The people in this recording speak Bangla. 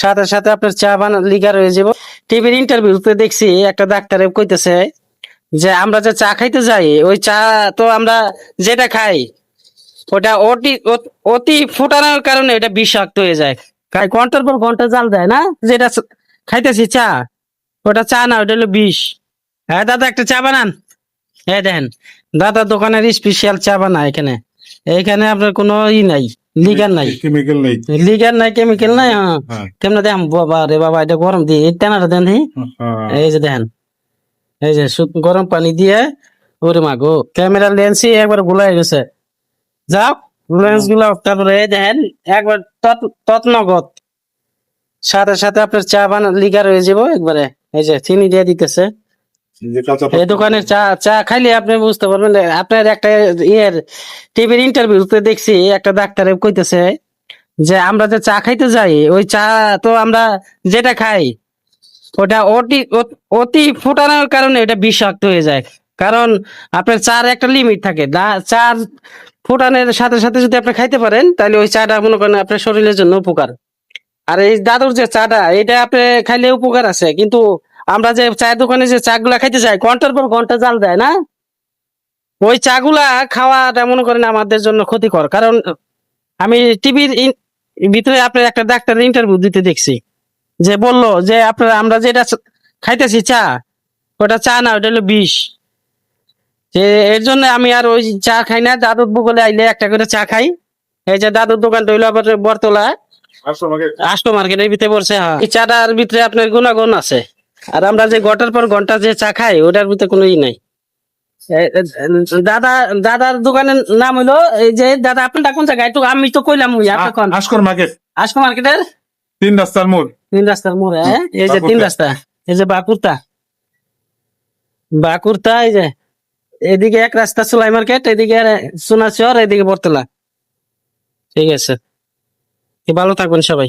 সাথে সাথে আপনার চা বানা লিগা হয়ে যাব। টিভির ইন্টারভিউতে দেখছি একটা ডাক্তারে কইতেছে যে, আমরা যে চা খাইতে যাই, ওই চা তো আমরা যেটা খাই, ওটা অতি অতি ফুটানোর কারণে এটা বিষাক্ত হয়ে যায়। খাই ঘণ্টার পর ঘণ্টা জাল দেয় না? যেটা খাইতেছি চা, ওটা চা না, ওটা হলো বিষ। হ্যাঁ দাদা, একটা চা বানান। হ্যাঁ দেখেন, দাদা দোকানের স্পেশাল চা বানায় এখানে। এখানে আপনার কোনো ই নাই। লিগার নাই। কেমিক্যাল নেই। লিগার নাই কেমিক্যাল নাই হ্যাঁ। হ্যাঁ। কেমন বাবা রে বাবা এটা গরম দিয়ে এই দেন হ্যাঁ। এই যে দেখেন এই যে গরম পানি দিয়ে ওরে মা গো ক্যামেরা লেন্সই একবার গুলাই গেছে। যাও লেন্সগুলা তারপরে এই দেখেন একবার তৎ- তৎনগত। সাথে সাথে আপনার চা বানা লিগার হয়ে যাব একবারে। এই যে চিনি দিয়ে দিতেছে। এই দোকানের চা চা খাইলে আপনি বুঝতে পারবেন আপনার একটা ইয়ের টিভির ইন্টারভিউতে দেখছি একটা ডাক্তারে কইতেছে যে আমরা যে চা খাইতে যাই ওই চা তো আমরা যেটা খাই ওটা অতি অতি ফুটানোর কারণে এটা বিষাক্ত হয়ে যায়। কারণ আপনার চার একটা লিমিট থাকে। চার ফুটানোর সাথে সাথে যদি আপনি খাইতে পারেন তাহলে ওই চাটা মনে করেন আপনার শরীরের জন্য উপকার। আর এই দাদুর যে চাটা এটা আপনি খাইলে উপকার আছে কিন্তু আমরা যে চায়ের দোকানে যে চা গুলা খাইতে যাই ঘণ্টার পর ঘণ্টা জাল দেয় না? ওই চা গুলা খাওয়াটা মনে করেন আমাদের জন্য ক্ষতিকর। কারণ আমি টিভির ভিতরে আপনার একটা ডাক্তারের ইন্টারভিউ দিতে দেখছি যে বলল যে আপনার আমরা যেটা খাইতেছি চা ওটা চা না ওটা হলো বিষ। যে এর জন্য আমি আর ওই চা খাই না দাদুর বগলে আইলে একটা করে চা খাই। এই যে দাদুর দোকানটা হইল আবার বরতলা আসো আমাকে আষ্ট মার্কেটের ভিতরে পড়ছে হ্যাঁ। এই চাটার ভিতরে আপনার গুণাগুণ আছে। আর আমরা যে ঘণ্টার পর ঘণ্টা যে চা খাই ওটার ভিতরে কোনো ই নাই। দাদা দাদার দোকানের নাম হলো এই যে দাদা আপনারটা কোন জায়গায়? একটু আমি তো কইলাম কোন আসকর মার্কেট। আষ্ট মার্কেটের? তিন রাস্তার মোড়। তিন রাস্তার মোড়ে হ্যাঁ? এই যে তিন রাস্তা এই যে বাকুরতা বাকুরতা এই যে এদিকে এক রাস্তা সোলাই মার্কেট এদিকে সোনাচর এদিকে বরতলা ঠিক আছে। ভালো থাকবেন সবাই।